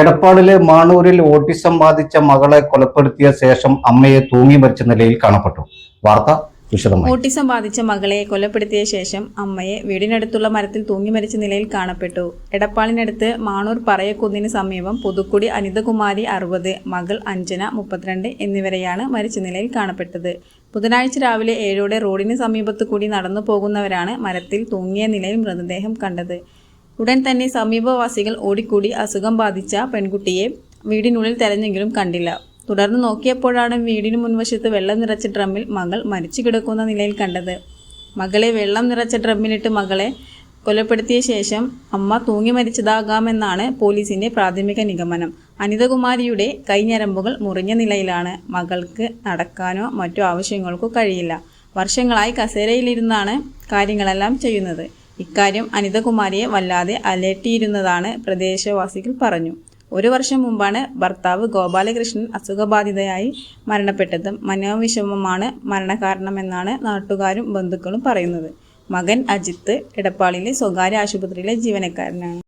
എടപ്പാളിലെ മാണൂരിൽ ഓട്ടിസം ബാധിച്ച മകളെ കൊലപ്പെടുത്തിയ ശേഷം അമ്മയെ തൂങ്ങി മരിച്ച നിലയിൽ കാണപ്പെട്ടു. വാർത്ത വിശദമായി. ഓട്ടിസം ബാധിച്ച മകളെ കൊലപ്പെടുത്തിയ ശേഷം അമ്മയെ വീടിനടുത്തുള്ള മരത്തിൽ തൂങ്ങി മരിച്ച നിലയിൽ കാണപ്പെട്ടു. എടപ്പാളിനടുത്ത് മാണൂർ പറയക്കുന്നിന് സമീപം പുതുക്കുടി അനിതകുമാരി അറുപത് മകൾ അഞ്ജന മുപ്പത്തിരണ്ട് എന്നിവരെയാണ് മരിച്ച നിലയിൽ കാണപ്പെട്ടത്. ബുധനാഴ്ച രാവിലെ ഏഴോടെ റോഡിന് സമീപത്തു കൂടി നടന്നു പോകുന്നവരാണ് മരത്തിൽ തൂങ്ങിയ നിലയിൽ മൃതദേഹം കണ്ടത്. ഉടൻ തന്നെ സമീപവാസികൾ ഓടിക്കൂടി അസുഖം ബാധിച്ച പെൺകുട്ടിയെ വീടിനുള്ളിൽ തെരഞ്ഞെങ്കിലും കണ്ടില്ല. തുടർന്ന് നോക്കിയപ്പോഴാണ് വീടിന് മുൻവശത്ത് വെള്ളം നിറച്ച ഡ്രമ്മിൽ മകൾ മരിച്ചു കിടക്കുന്ന നിലയിൽ കണ്ടത്. മകളെ വെള്ളം നിറച്ച ഡ്രമ്മിലിട്ട് മകളെ കൊലപ്പെടുത്തിയ ശേഷം അമ്മ തൂങ്ങി മരിച്ചതാകാമെന്നാണ് പോലീസിന്റെ പ്രാഥമിക നിഗമനം. അനിതകുമാരിയുടെ കൈഞ്ഞരമ്പുകൾ മുറിഞ്ഞ നിലയിലാണ്. മകൾക്ക് നടക്കാനോ മറ്റു ആവശ്യങ്ങൾക്കോ കഴിയില്ല. വർഷങ്ങളായി കസേരയിലിരുന്നാണ് കാര്യങ്ങളെല്ലാം ചെയ്യുന്നത്. ഇക്കാര്യം അനിതകുമാരിയെ വല്ലാതെ അലട്ടിയിരുന്നതാണ് പ്രദേശവാസികൾ പറഞ്ഞു. ഒരു വർഷം മുമ്പാണ് ഭർത്താവ് ഗോപാലകൃഷ്ണൻ അസുഖബാധിതയായി മരണപ്പെട്ടതും മനോവിഷമമാണ് മരണകാരണമെന്നാണ് നാട്ടുകാരും ബന്ധുക്കളും പറയുന്നത്. മകൻ അജിത്ത് എടപ്പാളിലെ സ്വകാര്യ ആശുപത്രിയിലെ ജീവനക്കാരനാണ്.